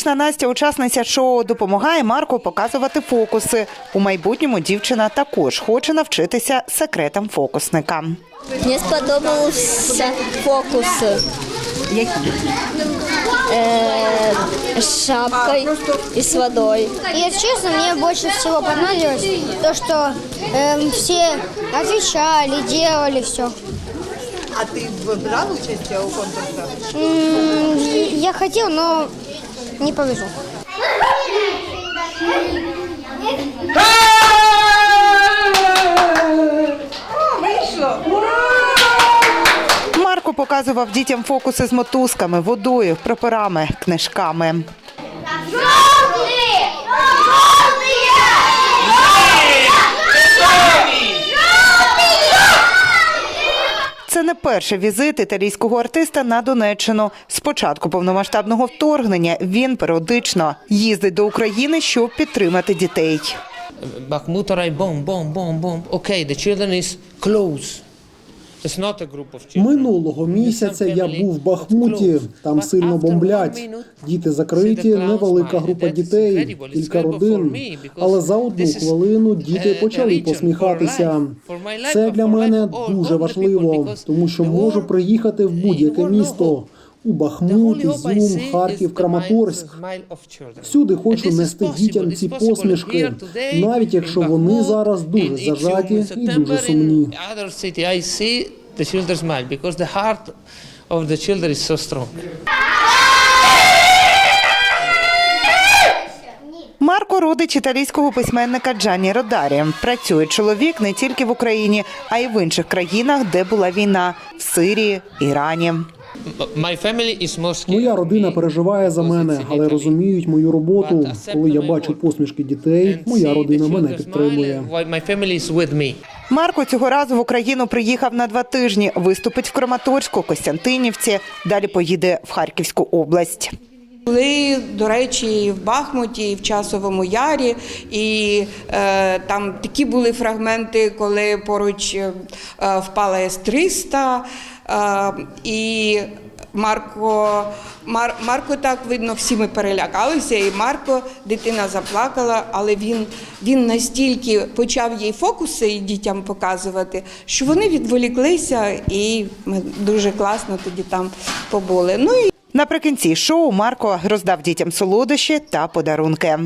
Семирічна Настя, учасниця шоу, допомагає Марку показувати фокуси. У майбутньому дівчина також хоче навчитися секретам фокусника. Мені сподобався фокус Які? э, с шапкой и с водой. Если честно, мне больше всего понравилось то, что эм, все отвечали, делали все. А ти брав участь у конкурсах? Я хотел, но не повезло. Марко показував дітям фокуси з мотузками, водою, прапорами, книжками. Це не перший візит італійського артиста на Донеччину. З початку повномасштабного вторгнення він періодично їздить до України, щоб підтримати дітей. Бахмутарай бом бом бом бом. Окей, the children is close. Минулого місяця я був в Бахмуті. Там сильно бомблять. Діти закриті, невелика група дітей, кілька родин. Але за одну хвилину діти почали посміхатися. Це для мене дуже важливо, тому що можу приїхати в будь-яке місто. У Бахмут, Ізюм, Харків, Краматорськ. Всюди хочу нести дітям ці посмішки, навіть якщо вони зараз дуже зажаті і дуже сумні. Of the children is so strong. Марко родич італійського письменника Джанні Родарі. Працює чоловік не тільки в Україні, а й в інших країнах, де була війна в Сирії, Ірані. My family is more Моя родина переживає за мене, але розуміють мою роботу. Коли я бачу посмішки дітей, моя родина мене підтримує. My family is with me. Марко цього разу в Україну приїхав на два тижні. Виступить в Краматорську, Костянтинівці. Далі поїде в Харківську область. Були, до речі, і в Бахмуті, і в Часовому Ярі, і е, там такі були фрагменти, коли поруч е, впала С-300, е, і Марко, Мар, Марко так видно, всі ми перелякалися, і Марко, дитина заплакала, але він, він настільки почав їй фокуси дітям показувати, що вони відволіклися, і ми дуже класно тоді там побули. Ну і Наприкінці шоу Марко роздав дітям солодощі та подарунки.